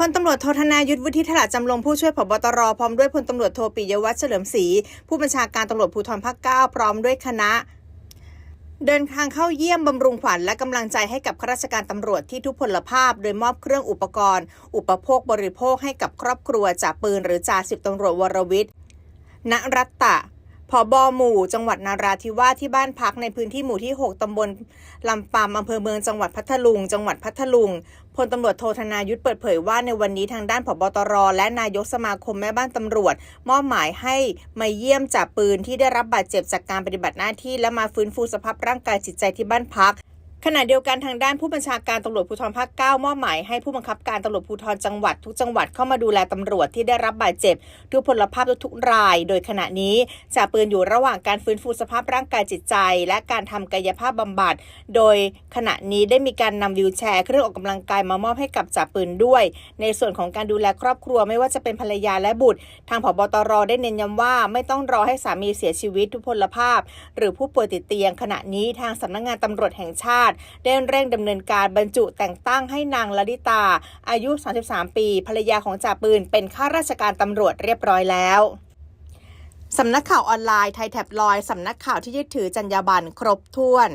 พลตำรวจโทธนายุทธวุฒิถลาจำลงผู้ช่วยผบตรพร้อมด้วยพลตำรวจโทปิยวัฒน์เฉลิมศรีผู้บัญชาการตำรวจภูธรภาคเก้าพร้อมด้วยคณะ เดินทางเข้าเยี่ยมบำรุงขวัญและกำลังใจให้กับข้าราชการตำรวจที่ทุพพลภาพ โดยมอบเครื่องอุปกรณ์ อุปโภคบริโภคให้กับครอบครัวจ่าปืนหรือจ่าสิบตำรวจวรวิทย์ณรัตตะ พอบอหมู่ จังหวัดนาราธิวาสที่บ้านพักในพื้นที่หมู่ที่ 6 ตำบลลำปามอำเภอเมืองจังหวัดพัทลุง จังหวัดพัทลุง พลตำรวจโทธนายุทธเปิดเผยว่าในวันนี้ทางด้านผบตร และนายกสมาคมแม่บ้านตำรวจ มอบหมายให้มาเยี่ยมจ่าปืนที่ได้รับบาดเจ็บจากการปฏิบัติหน้าที่ และมาฟื้นฟูสภาพร่างกายจิตใจที่บ้านพัก ขณะเดียวกันทางด้านผู้บัญชาการตำรวจภูธรภาคเก้ามอบหมายให้ผู้บังคับการตำรวจภูธรจังหวัดทุกจังหวัดเข้ามาดูแลตำรวจที่ได้รับบาดเจ็บทุกพลภาพทุกราย โดยขณะนี้จ่าปืนอยู่ระหว่างการฟื้นฟูสภาพร่างกายจิตใจ และการทำกายภาพบำบัด โดยขณะนี้ได้มีการนำวิวแชร์ เครื่องออกกำลังกายมามอบให้กับจ่าปืนด้วย ในส่วนของการดูแลครอบครัวไม่ว่าจะเป็นภรรยาและบุตร ทางผบตรได้เน้นย้ำว่า ไม่ต้องรอให้สามีเสียชีวิตทุพพลภาพ หรือผู้ป่วยติดเตียง ขณะนี้ทางสำนักงานตำรวจแห่งชาติได้เร่งดำเนินการบรรจุแต่งตั้งให้นางลลิตา อายุ 33 ปี ภรรยาของจ่าปืน เป็นข้าราชการตำรวจเรียบร้อยแล้วสำนักข่าวออนไลน์ไทยแท็บลอย สำนักข่าวที่ยึดถือจรรยาบรรณครบถ้วน